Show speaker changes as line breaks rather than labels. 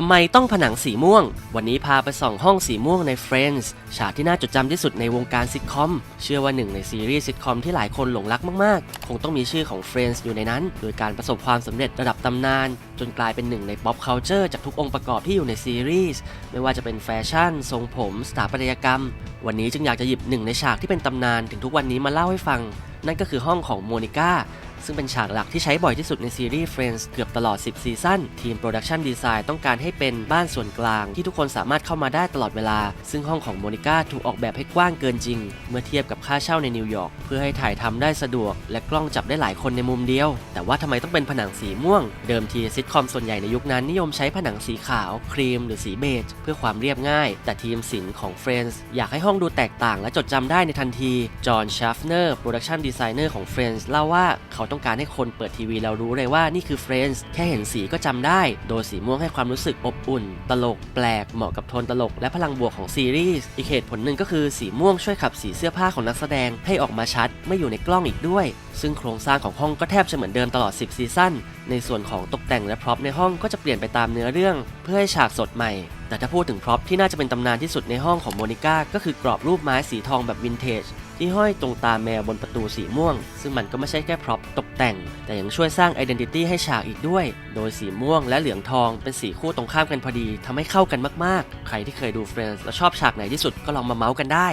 ทำไมต้องผนังสีม่วง วันนี้พาไปส่องห้องสีม่วงใน Friends ฉากที่น่าจดจำที่สุดในวงการซิทคอม เชื่อว่าหนึ่งในซีรีส์ซิทคอมที่หลายคนหลงรักมากๆ คงต้องมีชื่อของ Friends อยู่ในนั้น โดยการประสบความสำเร็จระดับตำนาน จนกลายเป็นหนึ่งใน pop culture จากทุกองค์ประกอบที่อยู่ในซีรีส์ ไม่ว่าจะเป็นแฟชั่น ทรงผม สถาปัตยกรรม วันนี้จึงอยากจะหยิบหนึ่งในฉากที่เป็นตำนานถึงทุกวันนี้มาเล่าให้ฟัง นั่นก็คือห้องของโมนิก้า ซึ่งเป็นฉากหลักที่ใช้บ่อยที่สุดในซีรีส์ Friends เกือบตลอด 10 ซีซั่น ทีมโปรดักชันดีไซน์ต้องการให้เป็นบ้านส่วนกลาง ที่ทุกคนสามารถเข้ามาได้ตลอดเวลา ซึ่งห้องของโมนิก้าถูกออกแบบให้กว้างเกินจริง เมื่อเทียบกับค่าเช่าในนิวยอร์กเพื่อให้ถ่ายทำได้สะดวก และกล้องจับได้หลายคนในมุมเดียว แต่ว่าทำไมต้องเป็นผนังสีม่วง เดิมทีซิทคอมส่วนใหญ่ในยุคนั้นนิยมใช้ผนังสีขาว ครีม หรือสีเบจเพื่อความเรียบง่าย แต่ทีมศิลป์ของ Friends อยากให้ห้องดูแตกต่าง และจดจำได้ในทันทีจอห์นชาฟเนอร์โปรดักชันดีไซเนอร์ของ Friends เล่าว่าเขาต้องการให้คนเปิดทีวีแล้วรู้เลยว่านี่คือ Friends แค่เห็นสีก็จำได้ โดยสีม่วงให้ความรู้สึกอบอุ่น ตลก แปลก เหมาะกับโทนตลก และพลังบวกของซีรีส์ อีกเหตุผลหนึ่งก็คือสีม่วงช่วยขับสีเสื้อผ้าของนักแสดงให้ออกมาชัด ไม่อยู่ในกล้องอีกด้วย ซึ่งโครงสร้างของห้องก็แทบจะเหมือนเดิมตลอด 10 ซีซั่น ในส่วนของตกแต่งและพร็อพในห้องก็จะเปลี่ยนไปตามเนื้อเรื่อง เพื่อให้ฉากสดใหม่ แต่ถ้าพูดถึงพร็อพที่น่าจะเป็นตำนานที่สุดในห้องของโมนิก้าก็คือกรอบรูปไม้สีทองแบบวินเทจ ที่ห้อยตรงตาแมวบนประตูสีม่วง ซึ่งมันก็ไม่ใช่แค่พร็อพตกแต่ง แต่ยังช่วยสร้างไอดีนิตี้ให้ฉากอีกด้วย โดยสีม่วงและเหลืองทองเป็นสีคู่ตรงข้ามกันพอดีทำให้เข้ากันมากๆ ใครที่เคยดู Friends แล้วชอบฉากไหนที่สุดก็ลองมาเมาส์กันได้